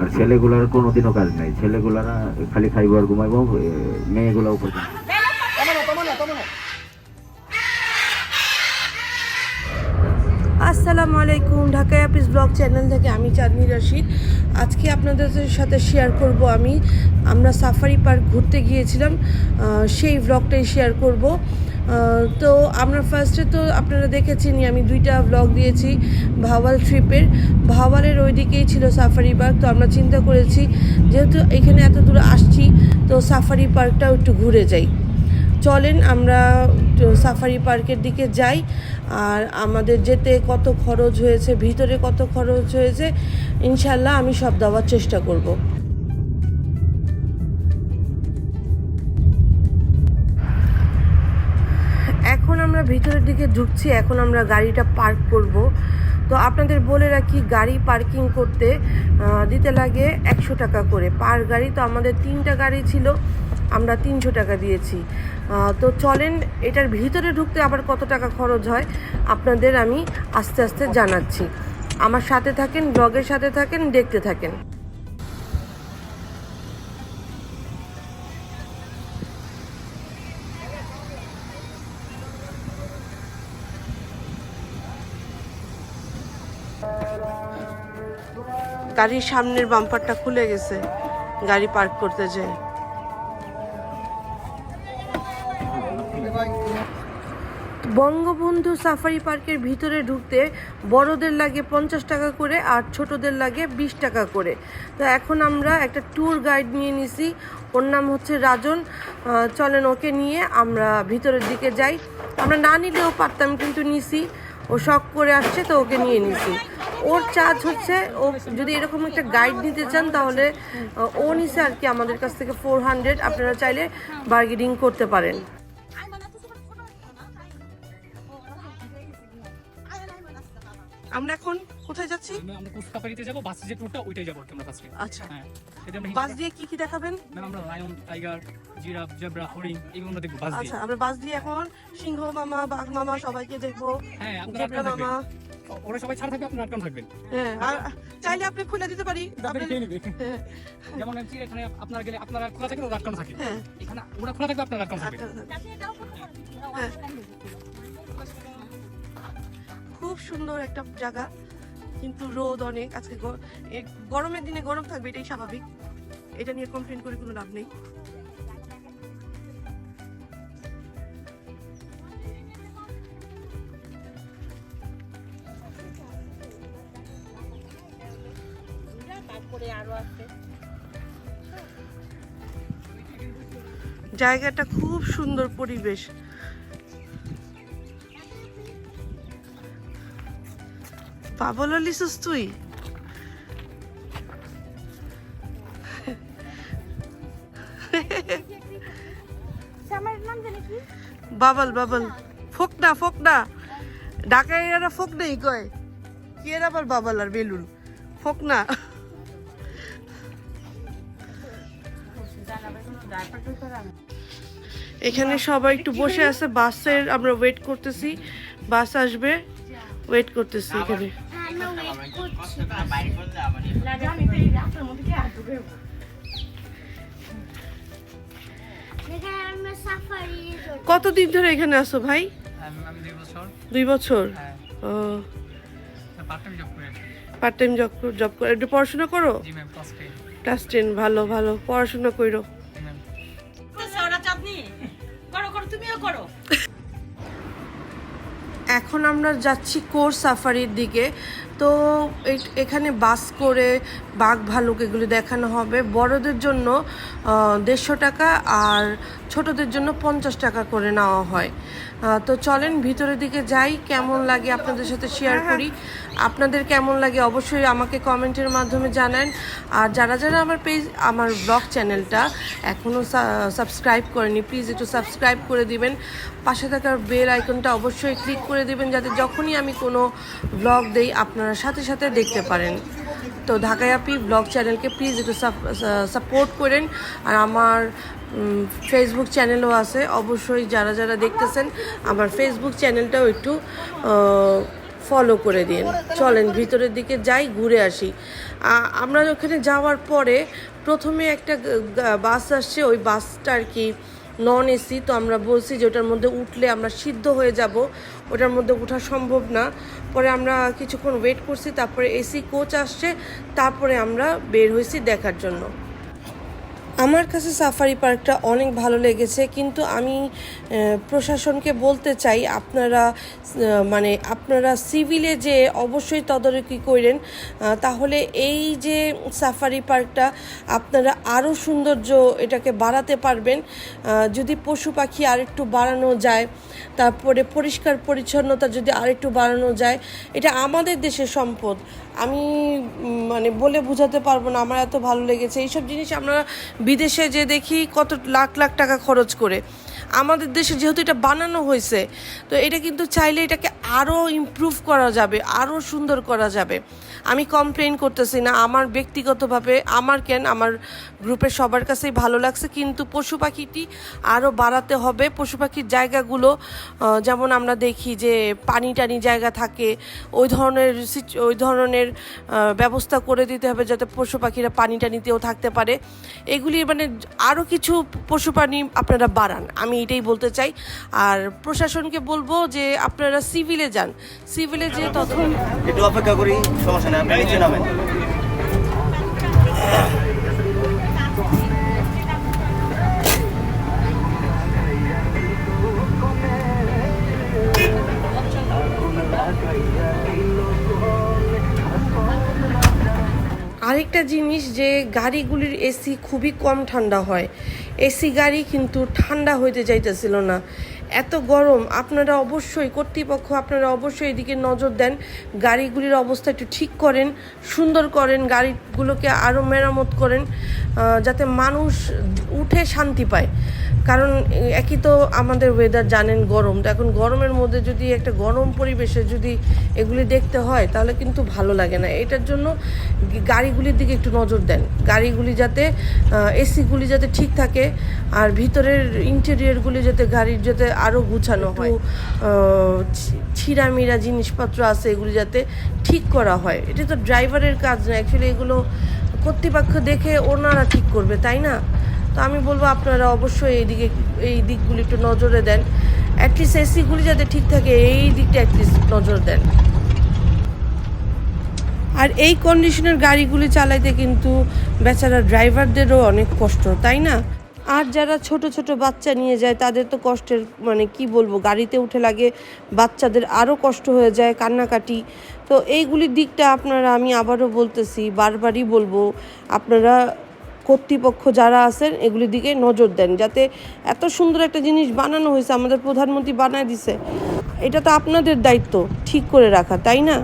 আর ছেলেগুলার কোনোদিনও কাজ নাই। ছেলেগুলারা খালি খাইব আর ঘুমাইব এ, মেয়েগুলা উপর আসসালামু আলাইকুম ঢাকা অ্যাপিস ব্লগ চ্যানেল থেকে আমি চাঁদনি রশিদ। আজকে আপনাদের সাথে শেয়ার করব আমি। আমরা সাফারি পার্ক ঘুরতে গিয়েছিলাম সেই ব্লগটাই শেয়ার করব। তো আমরা ফার্স্টে তো আপনারা দেখেছেনই, আমি দুইটা ব্লগ দিয়েছি ভাওয়াল ট্রিপের ভাওয়ালের ওই দিকেই ছিল সাফারি পার্ক তো আমরা চিন্তা করেছি যেহেতু এখানে এত দূরে আসছি, তো সাফারি পার্কটাও একটু ঘুরে যাই। চলেন আমরা সাফারি পার্কের দিকে যাই, আর আমাদের যেতে কত খরচ হয়েছে, ভিতরে কত খরচ হয়েছে ইনশাল্লাহ আমি সব দেওয়ার চেষ্টা করব। ভিতরের দিকে ঢুকছি, এখন আমরা গাড়িটা পার্ক করব। তো আপনাদের বলে রাখি, গাড়ি পার্কিং করতে দিতে লাগে একশো টাকা করে। পার গাড়ি তো আমাদের তিনটা গাড়ি ছিল, আমরা তিনশো টাকা দিয়েছি। তো চলেন, এটার ভিতরে ঢুকতে আবার কত টাকা খরচ হয়, আপনাদের আমি আস্তে আস্তে জানাচ্ছি। আমার সাথে থাকেন ব্লগের সাথে থাকেন, দেখতে থাকেন। গাড়ির সামনের বাম্পারটা খুলে গেছে, গাড়ি পার্ক করতে যায়। বঙ্গবন্ধু সাফারি পার্কের ভিতরে ঢুকতে বড়দের লাগে পঞ্চাশ টাকা করে আর ছোটদের লাগে বিশ টাকা করে। তো এখন আমরা একটা ট্যুর গাইড নিয়ে নিছি, ওর নাম হচ্ছে রাজন। চলেন ওকে নিয়ে আমরা ভিতরের দিকে যাই। আমরা না নিলেও পারতাম, কিন্তু নিছি। ও শখ করে আসছে, তো ওকে নিয়ে নিছি। ওর চার্জ হচ্ছে ও যদি এরকম একটা গাইড নিতে চান তাহলে ও নিছে আর কি আমাদের কাছ থেকে ফোর হান্ড্রেড আপনারা চাইলে বার্গেনিং করতে পারেন। আমরা এখন কোথায় যাচ্ছি? আমরা কুস্তাপাড়িতে যাব বাসে যে ট্যুরটা ওইটাই যাব আমরা ফার্স্টে আচ্ছা। হ্যাঁ বাস দিয়ে কি কি দেখাবেন? ম্যাম আমরা লায়ন টাইগার জিরাফ জেব্রা হরিণ এগুলো আমরা দেখব বাস দিয়ে। আচ্ছা আমরা বাস দিয়ে এখন সিংহ মামা বাঘ মামা সবাইকে দেখব। হ্যাঁ আপনারা জেব্রা মামা। ওরা সবাই ছাড় থাকবে আটকানো থাকবেন। হ্যাঁ। আর চাইলে আপনি খুলে দিতে পারি। আপনারা খেয়ে নেবে হ্যাঁ, যেমন হচ্ছে এখানে আপনারা গেলে আপনারা খোলা থাকবেন ওরা আটকানো থাকে হ্যাঁ। এখানে ওরা খোলা থাকবে আপনারা আটকানো থাকবেন। হ্যাঁ। খুব সুন্দর একটা জায়গা কিন্তু রোদ অনেক আজকে গরমের দিনে গরম থাকবে এটাই স্বাভাবিক। এটা নিয়ে কমপ্লেন করে কোনো লাভ নেই। জায়গাটা খুব সুন্দর পরিবেশ। পাবল লিসুস তুই? Bubble bubble. ফোকনা ফোকনা ঢাকায় এরা ফোক নেই, কয়। কি এর আবার বাবল আর বেলুন? ফোকনা এখানে সবাই একটু বসে আছে বাসের আমরা ওয়েট করতেছি বাস আসবে ওয়েট করতেছি এখানে। কতদিন ধরে এখানে আসো ভাই? দুই বছর? ও। পার্ট টাইম জব জব করে একটু পড়াশোনা করো? ক্লাস টেন ভালো ভালো পড়াশোনা করো ম্যাম এখন আমরা যাচ্ছি কোর সাফারির দিকে। তো এখানে বাস করে বাঘ ভালুক এগুলো দেখানো হবে। বড়দের জন্য দেড়শো টাকা আর ছোটদের জন্য পঞ্চাশ টাকা করে নেওয়া হয়। তো চলেন ভিতরের দিকে যাই কেমন লাগে আপনাদের সাথে শেয়ার করি। আপনাদের কেমন লাগে অবশ্যই আমাকে কমেন্টের মাধ্যমে জানান। আর যারা যারা আমার পেজ আমার ব্লগ চ্যানেলটা এখনও সাবস্ক্রাইব করেনি প্লিজ একটু সাবস্ক্রাইব করে দিবেন। পাশে থাকার বেল আইকনটা অবশ্যই ক্লিক করে দিবেন যাতে যখনই আমি কোনো ব্লগ দেই আপনারা সাথে সাথে দেখতে পারেন। তো ঢাকায়াপি ব্লগ চ্যানেলকে প্লিজ একটু সাপোর্ট করেন। আর আমার ফেসবুক চ্যানেলও আছে। অবশ্যই যারা যারা দেখতেছেন, আমার ফেসবুক চ্যানেলটাও একটু ফলো করে দিন। চলেন, ভিতরের দিকে যাই, ঘুরে আসি। আমরা ওখানে যাওয়ার পরে প্রথমে একটা বাস আসছে। ওই বাসটা আর কি নন এসি তো আমরা বলছি যে ওটার মধ্যে উঠলে আমরা সিদ্ধ হয়ে যাব। ওটার মধ্যে ওঠা সম্ভব না। পরে আমরা কিছুক্ষণ ওয়েট করছি, তারপরে এসি কোচ আসছে, তারপরে আমরা বের হয়েছি দেখার জন্য। আমার কাছে সাফারি পার্কটা অনেক ভালো লেগেছে, কিন্তু আমি প্রশাসনকে বলতে চাই, আপনারা মানে আপনারা সিভিলে যে অবশ্যই তদারকি করেন তাহলে এই যে সাফারি পার্কটা আপনারা আরও সৌন্দর্য এটাকে বাড়াতে পারবেন যদি পশু পাখি আরেকটু বাড়ানো যায়, তারপরে পরিষ্কার পরিচ্ছন্নতা যদি আরেকটু বাড়ানো যায়, এটা আমাদের দেশের সম্পদ। আমি মানে বলে বোঝাতে পারব না, আমার এত ভালো লেগেছে। এইসব জিনিস আমরা বিদেশে যে দেখি কত লাখ লাখ টাকা খরচ করে। আমাদের দেশে যেহেতু এটা বানানো হয়েছে, তো এটা কিন্তু চাইলে এটাকে আরও ইমপ্রুভ করা যাবে আরও সুন্দর করা যাবে। আমি কমপ্লেন করতেছি না, আমার ব্যক্তিগতভাবে, আমার কেন, আমার গ্রুপের সবার কাছেই ভালো লাগছে, কিন্তু পশু পাখিটি আরও বাড়াতে হবে। পশু পাখির জায়গাগুলো যেমন আমরা দেখি যে পানি টানি জায়গা থাকে, ওই ধরনের ওই ধরনের ব্যবস্থা করে দিতে হবে যাতে পশু পাখিরা পানি টানিতেও থাকতে পারে। এগুলি মানে আরও কিছু পশু প্রাণী আপনারা বাড়ান। আমি এটাই বলতে চাই। আর প্রশাসনকে বলব যে আপনারা সিভিলে যান। সিভিলে যে তখন একটু অপেক্ষা করি, সমস্যা নেই, আপনি নিচে নামেন। আরেকটা জিনিস যে গাড়িগুলির এসি খুবই কম ঠান্ডা হয়। এসি গাড়ি কিন্তু ঠান্ডা হইতে যাইতেছিল না। এত গরম, আপনারা অবশ্যই, কর্তৃপক্ষ আপনারা অবশ্যই এদিকে নজর দেন। গাড়িগুলির অবস্থা একটু ঠিক করেন, সুন্দর করেন, গাড়িগুলোকে আরও মেরামত করেন যাতে মানুষ উঠে শান্তি পায়। কারণ একই তো আমাদের ওয়েদার জানেন গরম তো এখন গরমের মধ্যে যদি একটা গরম পরিবেশে যদি এগুলি দেখতে হয় তাহলে কিন্তু ভালো লাগে না। এটার জন্য গাড়িগুলির দিকে একটু নজর দেন। গাড়িগুলি যাতে এসিগুলি যাতে ঠিক থাকে আর ভিতরের ইন্টেরিয়রগুলি যাতে গাড়ির যাতে আরও গুছানো হয় ছিঁড়ামিরা জিনিসপত্র আছে এগুলি যাতে ঠিক করা হয়। এটা তো ড্রাইভারের কাজ না অ্যাকচুয়ালি এগুলো কর্তৃপক্ষ দেখে ওনারা ঠিক করবে তাই না? তো আমি বলব আপনারা অবশ্যই এইদিকে এই দিকগুলি একটু নজরে দেন। অ্যাটলিস্ট এসিগুলি যাতে ঠিক থাকে, এই দিকটা অ্যাটলিস্ট নজর দেন। আর এই কন্ডিশনের গাড়িগুলি চালাইতে কিন্তু বেচারা ড্রাইভারদেরও অনেক কষ্ট, তাই না? আর যারা ছোট ছোট বাচ্চা নিয়ে যায়, তাদের তো কষ্টের মানে কি বলব, গাড়িতে উঠে লাগে, বাচ্চাদের আরও কষ্ট হয়ে যায়, কান্নাকাটি। তো এইগুলির দিকটা আপনারা, আমি আবারও বলতেছি, বারবারই বলব, আপনারা কর্তৃপক্ষ যারা আছেন, এগুলির দিকে নজর দেন। যাতে এত সুন্দর একটা জিনিস বানানো হয়েছে, আমাদের প্রধানমন্ত্রী বানায় দিছে, এটা তো আপনাদের দায়িত্ব, ঠিক করে রাখা, তাই না?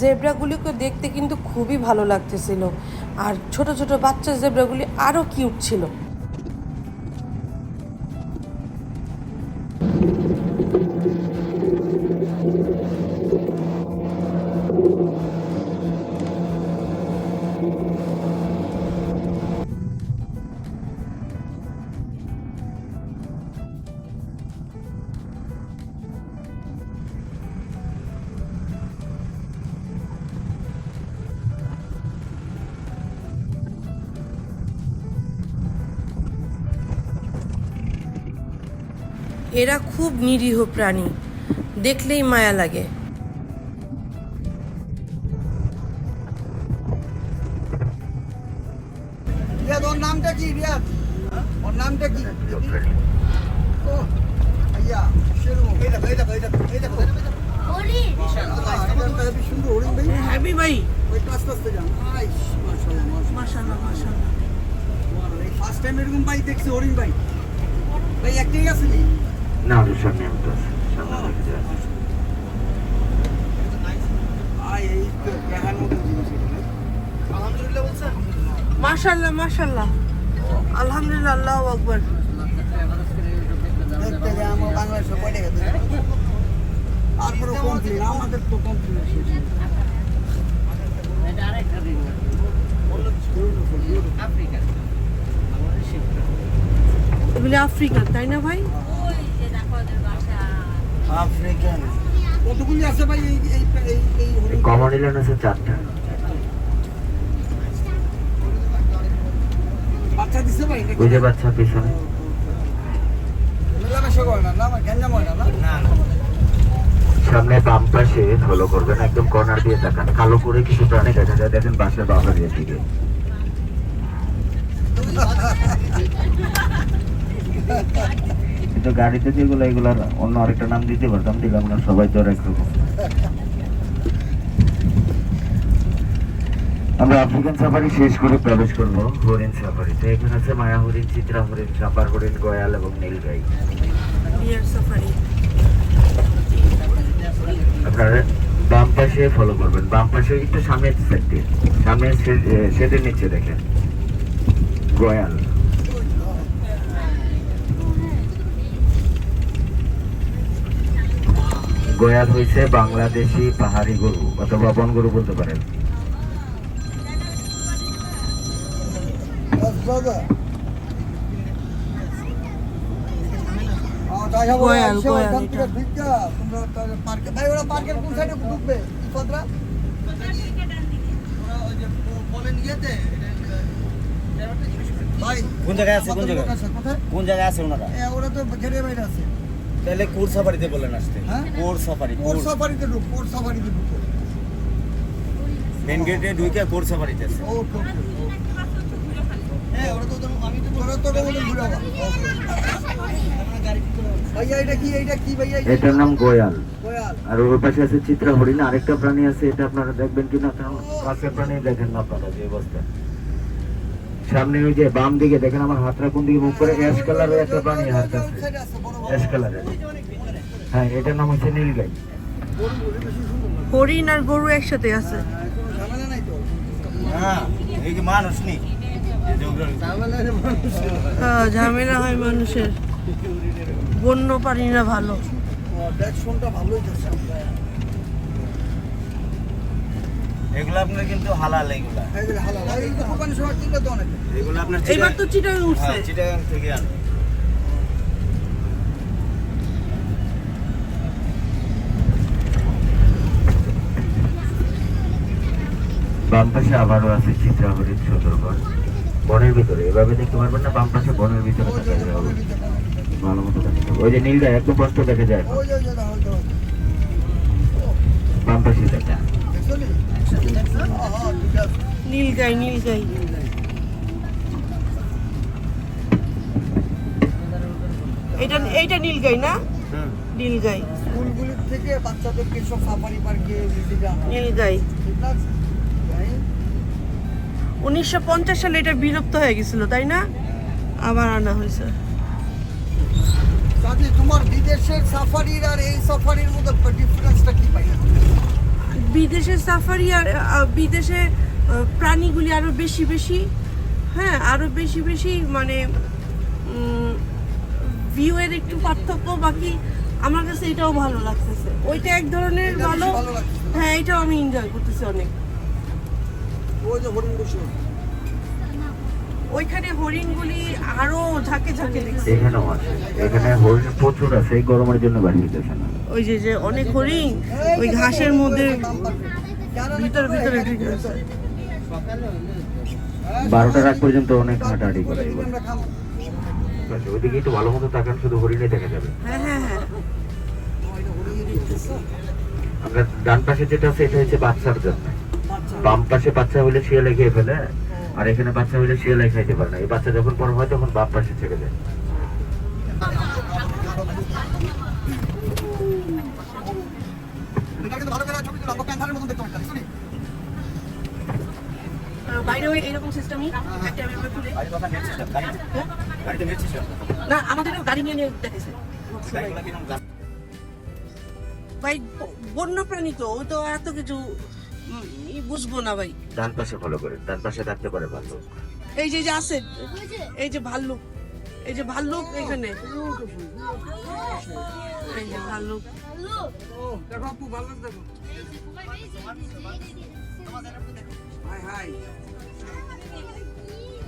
জেব্রাগুলিকে দেখতে কিন্তু খুবই ভালো লাগতেছিল। আর ছোট ছোট বাচ্চা জেব্রাগুলি আরও কিউট ছিল। এরা খুব নিরীহ প্রাণী। দেখলেই মায়া লাগে। ওর নামটা কি রিয়াদ ওর নামটা কি? ও আইয়া শেরু এই দেখো এই দেখো এই দেখো এই দেখো। ফার্স্ট টাইম এরকম ভাই দেখছি হরিণ ভাই ভাই একটাই আছে নি আমি সামনে আমি তো। সামনে রেখে বলছেন মাশাল্লাহ মাশাল্লাহ আলহামদুলিল্লাহ আল্লাহ আকবর। আমাদের তো কমপ্লিট এগুলি আফ্রিকার তাই না ভাই? আফ্রিকান। কতগুলি আছে ভাই এই এই এই এই কমন ইলেন আছে চারটা। বাচ্চা দিছে ভাই ওই যে বাচ্চা পিছনে? সামনে বাম পাশে ফলো করবেন একদম কর্নার দিয়ে তাকান। কালো করে কিছু প্রাণী দেখা যায় দেখেন বাসের বাবার দিকে। কিন্তু গাড়িতে যেগুলো এগুলার অন্য আরেকটা নাম দিতে পারতাম দিলাম না সবাই তো একরকম। আমরা আফ্রিকান সাফারি শেষ করে প্রবেশ করব হরিণ সাফারিতে এখানে আছে মায়া হরিণ চিত্রা হরিণ সাপার হরিণ গয়াল এবং নীলগাই আপনারা বাম পাশে ফলো করবেন। বাম পাশে একটু সামনের সাইডে সামনের শেডের নিচে দেখেন। গয়াল। গয়াল হয়েছে বাংলাদেশি পাহাড়ি গরু অথবা বন গরু বলতে পারেন। জায়গায় আছে কোন জায়গায় আছে? কোন জায়গায়? আছে ওনারা? ওরা তো ঘেরে বাইরে আছে তাহলে কোর সাফারিতে বললেন আসতে। হ্যাঁ? কোর সাফারি কোর সাফারিতে ঢুক কোর সাফারিতে ঢুকো। মেন গেটে ঢুকে কোর সাফারিতে আছে ওকে হ্যাঁ ওরা তো আমি তো ওরা তো ওদের ঘুরে এটা কি এটা কি ভাইয়া? এটা? এটার নাম গোয়াল। আর ওর পাশে আছে চিত্রা হরিণ আরেকটা প্রাণী আছে এটা আপনারা দেখবেন কিনা? কারণ পাশের প্রাণী দেখেন না আপনারা যে অবস্থা সামনে ওই যে বাম দিকে দেখেন আমার হাতটা কোন দিকে মুখ করে? অ্যাশ কালারের একটা প্রাণী হাত আছে। অ্যাশ কালারের হ্যাঁ এটার নাম হচ্ছে নীলগাই হরিণ আর গরু একসাথে আছে। কোনো ঝামেলা হ্যাঁ এই কি মানুষ নি এই যে এগুলো আপনার কিন্তু হালাল এগুলা। এই হালাল আর দোকানে সবাই কিনবে তো অনেকে। এগুলো আপনার এবার তো চিটাং উঠছে। হ্যাঁ চিটাগাং থেকে আনে। বাম পাশে আবারও আছে চিত্রা হরিণ সুন্দরবন। বনের ভিতরে। এভাবে দেখতে পারবেন না বাম পাশে বনের ভিতরে। ভালো মতো দেখা যায়। ওই যে নীলগাই একদম স্পষ্ট দেখা যায়। বাম পাশে দেখা দেখছ নি? হ্যাঁ, হ্যাঁ, ঠিক আছে। নীলগাই নীলগাই এটা এইটা নীলগাই না? হুম নীলগাই স্কুলগুলির থেকে বাচ্চাদেরকে সব সাফারি পার্কে নীলগাই? উনিশশো পঞ্চাশ সালে এটা বিলুপ্ত হয়ে গেছিল তাই না? আবার আনা হয়েছে। কাজে তোমার বিদেশের সাফারির আর এই সাফারির মধ্যে ডিফারেন্সটা কি পাই বিদেশের সাফারি আর বিদেশে প্রাণীগুলি আরও বেশি বেশি হ্যাঁ আরও বেশি বেশি মানে ভিউ এর একটু পার্থক্য বাকি আমার কাছে এটাও ভালো লাগতেছে ওইটা এক ধরনের ভালো হ্যাঁ এটাও আমি এনজয় করতেছি অনেক হরিণ ওইখানে হরিণগুলি আরও ঝাঁকে ঝাঁকে দেখছি এখানেও আছে এখানে হরিণ প্রচুর আছে এই গরমের জন্য বাড়ি হইতেছে না ওই যে যে অনেক হরিণ ওই ঘাসের মধ্যে ভিতরে ভিতরে ঢুকে আছে বারোটার আগ পর্যন্ত অনেক হাঁটাহাঁটি করে খাব ওইদিকে একটু ভালো মতো তাকান শুধু হরিণে দেখা যাবে। হ্যাঁ হ্যাঁ হ্যাঁ। আমরা ডান পাশে যেটা আছে এটা হচ্ছে বাচ্চার জন্য। বাম পাশে বাচ্চা হলে শিয়ালে খেয়ে ফেলে আর এখানে বাচ্চা হলে শিয়ালে খাইতে পারে না। এই বাচ্চা যখন বড় হয় তখন বাম পাশে ছেড়ে দেয়। ভালো করে ছবি তুলো প্যান্থারের মতন দেখতে পাচ্ছি শুনি আহ, বাইরে ওই এরকম সিস্টেমই একটা খুলে না আমাদেরও গাড়ি নিয়ে দেখেছে ভাই বন্য প্রাণী তো ওই তো এত কিছু ই বুঝব না ভাই ডান পাশে ফলো করেন ডান পাশে থাকতে পারে ভালো এই যে এই যে আছে এই যে ভাল্লুক এই যে ভাল্লুক এখানে এই যে ভাল্লুক দেখো আপু ভালো দেখো হাই হাই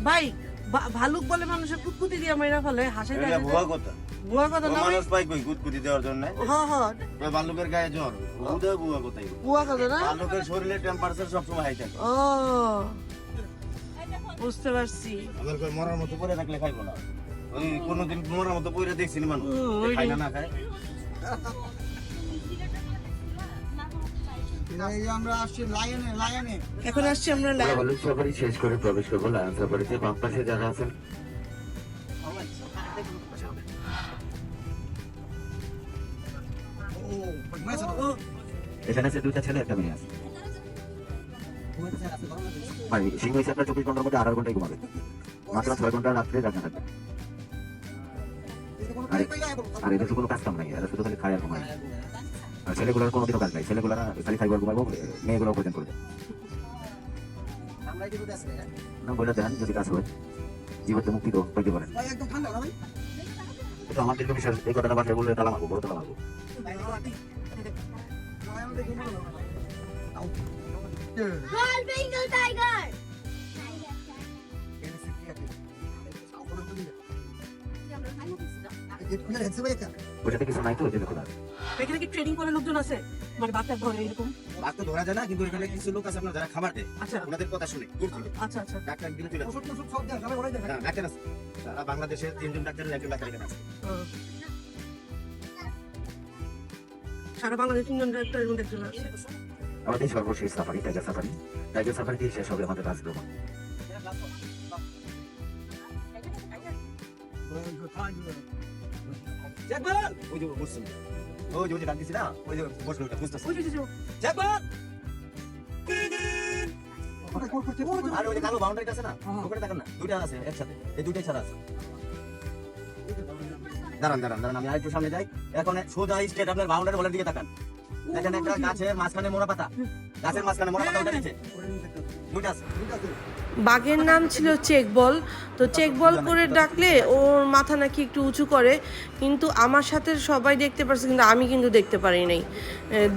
ভাই ভালুক বলে মানুষের কুতকুতি দিয়ে মেরা ফেলে হাসে এটা ভুয়া কথা। ভুয়া কথা না মানুষ পাই কই কুতকুতি দেওয়ার জন্য? হ হ। ওই ভাল্লুকের গায়ে জ্বর। ওদের ভুয়া কথাই ভুয়া কথা না? ভাল্লুকের শরীরে টেম্পারেচার সবসময় হাই থাকে। ও বুঝতে পারছি। আমার কই মরার মতো পড়ে থাকলে খাইবো না। ওই কোনোদিন মরার মতো পড়ে দেখছি না মানুষ। খাই না না খায়। এখন আসছি আমরা হলুদ সাফারি শেষ করে প্রবেশ করব লায়ন সাফারিতে বাম পাশে যারা আছেন। এখানে আছে দুইটা ছেলে একটা মেয়ে আছে। মানে সিংহ হিসেবে চব্বিশ ঘণ্টার মধ্যে আঠারো ঘন্টায় ঘুমাবে। মাত্র ছয় ঘণ্টা রাত্রে জাগনা থাকবে। আরে আর এদের তো কোনো কাজ কাম নাই এরা শুধু খালি খায় আর ঘুমায়। আর ছেলেগুলোর কোনোদিনও কাজ নাই ছেলেগুলোরা খালি খাইবার ঘুমাবো মেয়েগুলো প্রয়োজন করে না বলে দেন যদি কাজ হয় জীবন তো মুক্তি তো পাইতে পারেন আমার দীর্ঘ বিশ্বাস এই কথাটা বাসায় বললে তালা মারবো বড় তালা মারবো. ওইটাতে কিছু নাই তো ওই জন্য খোলা এখানে কি ট্রেনিং করে লোকজন আছে? মানে বাচ্চা ধরে এরকম? তো ধরা যায় না কিন্তু এখানে কিছু লোক আছে আপনার যারা খাবার দেয় আচ্ছা। ওনাদের কথা শুনে আচ্ছা আচ্ছা। ডাক্তার দিলে চলে আসে। ওষুধ সব দেয় সবাই ওরাই দেখে হ্যাঁ, ডাক্তার আছে। সারা বাংলাদেশের তিনজন ডাক্তারের একজন ডাক্তার এখানে আছে। সারা বাংলাদেশ তিনজন ডাক্তারের মধ্যে একজন আছে আমাদের সর্বশেষ safari tiger safari tiger safari দিয়ে শেষ হবে আমাদের রাজভ্রমণ ওই যে বসছেন ওই যে ওই যে ডাক দিছি না ওই যে বসল ওটা বুঝতেছে ওই যে, যে, যে, জ্যাকপট ওটা কল করতে বল আর ওই যে কালো বাউন্ডারিটা আছে না। ওখানে দেখেন না দুইটা আছে একসাথে এই দুইটাই ছাড়া আছে দাঁড়ান দাঁড়ান দাঁড়ান আমি আরেকটু সামনে যাই এখন সোজা স্টেট আপনার বাউন্ডারি বলের দিকে তাকান দেখেন একটা গাছের মাঝখানে মোড়া পাতা গাছের মাঝখানে মোড়া পাতা নিচে বাঘের নাম ছিল চেক বল তো চেক বল করে ডাকলে ওর মাথা নাকি একটু উঁচু করে। কিন্তু আমার সাথে সবাই দেখতে পারছে, কিন্তু আমি কিন্তু দেখতে পারি নাই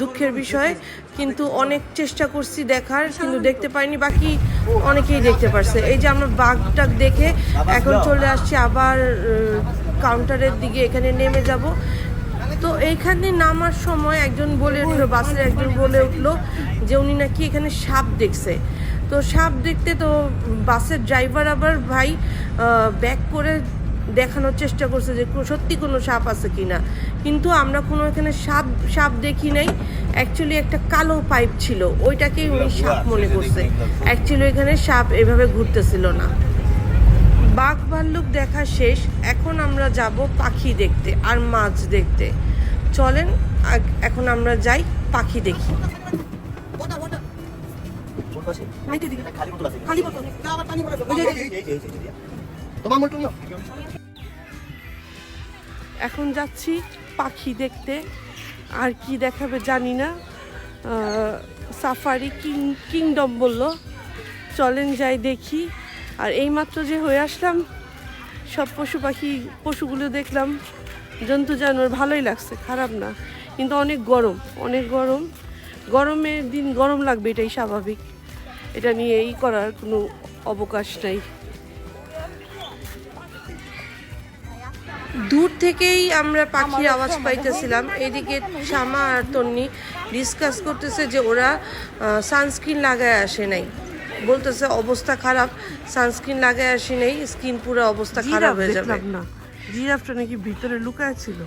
দুঃখের বিষয়। কিন্তু অনেক চেষ্টা করছি দেখার, কিন্তু দেখতে পাইনি, বাকি অনেকেই দেখতে পারছে। এই যে আমরা বাঘটাক দেখে এখন চলে আসছি আবার কাউন্টারের দিকে, এখানে নেমে যাব। তো এইখানে নামার সময় একজন বলে উঠল, বাসের একজন বলে উঠল যে উনি নাকি এখানে সাপ দেখছে। তো সাপ দেখতে তো বাসের ড্রাইভার আবার ভাই ব্যাক করে দেখানোর চেষ্টা করছে যে সত্যি কোনো সাপ আছে কিনা। কিন্তু আমরা কোনো এখানে সাপ সাপ দেখি নাই। অ্যাকচুয়ালি একটা কালো পাইপ ছিল। ওইটাকেই উনি সাপ মনে করছে। অ্যাকচুয়ালি এখানে সাপ এভাবে ঘুরতেছিল না। বাঘ ভাল্লুক দেখা শেষ। এখন আমরা যাব পাখি দেখতে আর মাছ দেখতে। চলেন এখন আমরা যাই পাখি দেখি। খালি বোতল আছে। খালি বোতল। আবার পানি। তোমার এখন যাচ্ছি পাখি দেখতে। আর কি দেখাবে জানি না। সাফারি কিং কিংডম বলল। চলেন যাই দেখি। আর এইমাত্র যে হয়ে আসলাম সব পশু পাখি পশুগুলো দেখলাম। জন্তু জানোয়ার ভালোই লাগছে খারাপ না। কিন্তু অনেক গরম অনেক গরম। গরমের দিন গরম লাগবে এটাই স্বাভাবিক। এটা নিয়ে এই করার কোনো অবকাশ নাই। দূর থেকেই আমরা পাখির আওয়াজ পাইতেছিলাম। এদিকে শ্যামা আর তন্নি ডিসকাস করতেছে যে ওরা সানস্ক্রিন লাগায় আসে নাই। বলতেছে অবস্থা খারাপ সানস্ক্রিন লাগায় আসে নাই স্কিন পুরো অবস্থা খারাপ হয়ে যাবে। না। জিরাফটা নাকি ভিতরে লুকায় ছিল।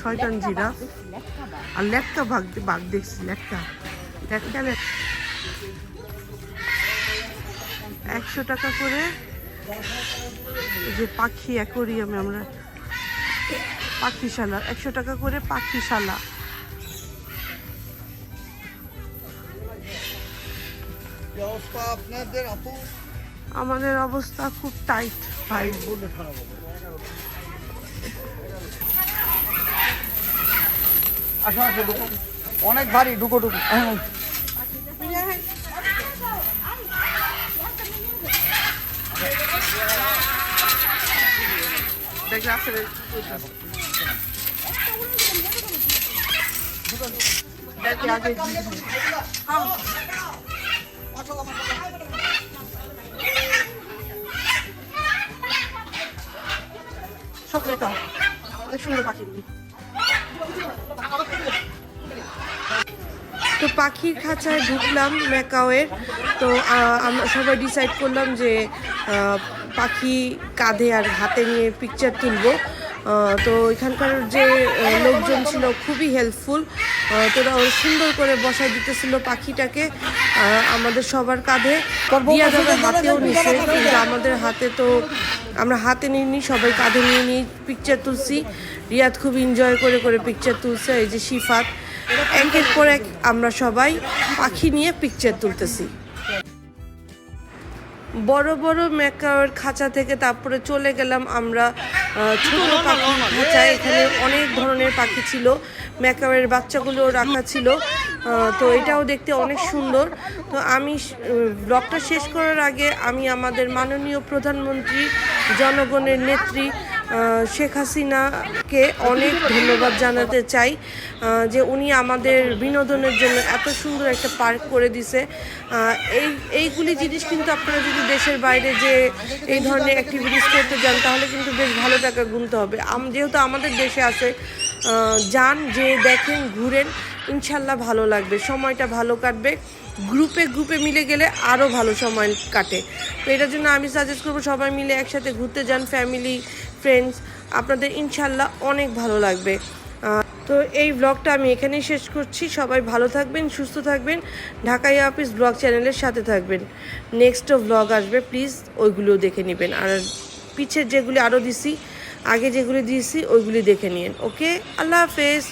শয়তান জিরাফ। আর লেটকা বাঘ বাঘ দেখছি লেটকা লেটকা একশো টাকা করে। যে পাখি অ্যাকোরিয়ামে আমরা পাখিশালা একশো টাকা করে পাখিশালা। আমাদের অবস্থা খুব টাইট ভাই। অনেক ভারী ঢুকো ঢুকো। তো পাখির খাঁচায় ঢুকলাম ম্যাকাওয়ের। তো সবাই ডিসাইড করলাম যে পাখি কাঁধে আর হাতে নিয়ে পিকচার তুলবো। তো এখানকার যে লোকজন ছিল খুবই হেল্পফুল তোরা ওরা সুন্দর করে বসায় দিতেছিল পাখিটাকে। আমাদের সবার কাঁধে। দিয়া যাবে হাতেও নিছে কিন্তু আমাদের হাতে তো আমরা হাতে নিইনি সবাই কাঁধে নিয়ে নিয়ে পিকচার তুলছি। রিয়াদ খুব এনজয় করে করে পিকচার তুলছে এই যে শিফাত। পর এক আমরা সবাই পাখি নিয়ে পিকচার তুলতেছি। বড় বড় মেকার খাঁচা থেকে তারপরে চলে গেলাম আমরা ছোটো পাখি খাঁচায়। এখানে অনেক ধরনের পাখি ছিল মেকাওয়ের বাচ্চাগুলো রাখা ছিল। তো এটাও দেখতে অনেক সুন্দর। তো আমি ব্লগটা শেষ করার আগে আমি আমাদের মাননীয় প্রধানমন্ত্রী জনগণের নেত্রী শেখ হাসিনাকে অনেক ধন্যবাদ জানাতে চাই যে উনি আমাদের বিনোদনের জন্য এত সুন্দর একটা পার্ক করে দিছে। এই, এইগুলি জিনিস কিন্তু আপনারা যদি দেশের বাইরে যে এই ধরনের অ্যাক্টিভিটিস করতে যান, তাহলে কিন্তু বেশ ভালো টাকা গুনতে হবে। যেহেতু আমাদের দেশে আছে যান, যে দেখেন, ঘুরেন, ইনশাল্লাহ ভালো লাগবে। সময়টা ভালো কাটবে। গ্রুপে গ্রুপে মিলে গেলে আরও ভালো সময় কাটে। তো এটার জন্য আমি সাজেস্ট করব সবাই মিলে একসাথে ঘুরতে যান ফ্যামিলি ফ্রেন্ডস আপনাদের ইনশাল্লাহ অনেক ভালো লাগবে। তো এই ব্লগটা আমি এখানেই শেষ করছি। সবাই ভালো থাকবেন, সুস্থ থাকবেন। ঢাকাই অফিস ব্লগ চ্যানেলের সাথে থাকবেন। নেক্সটও ব্লগ আসবে প্লিজ ওইগুলোও দেখে নেবেন। আর পিছের যেগুলি আরও দিছি, আগে যেগুলি দিয়েছি ওইগুলি দেখে নিন। ওকে আল্লাহ হাফেজ।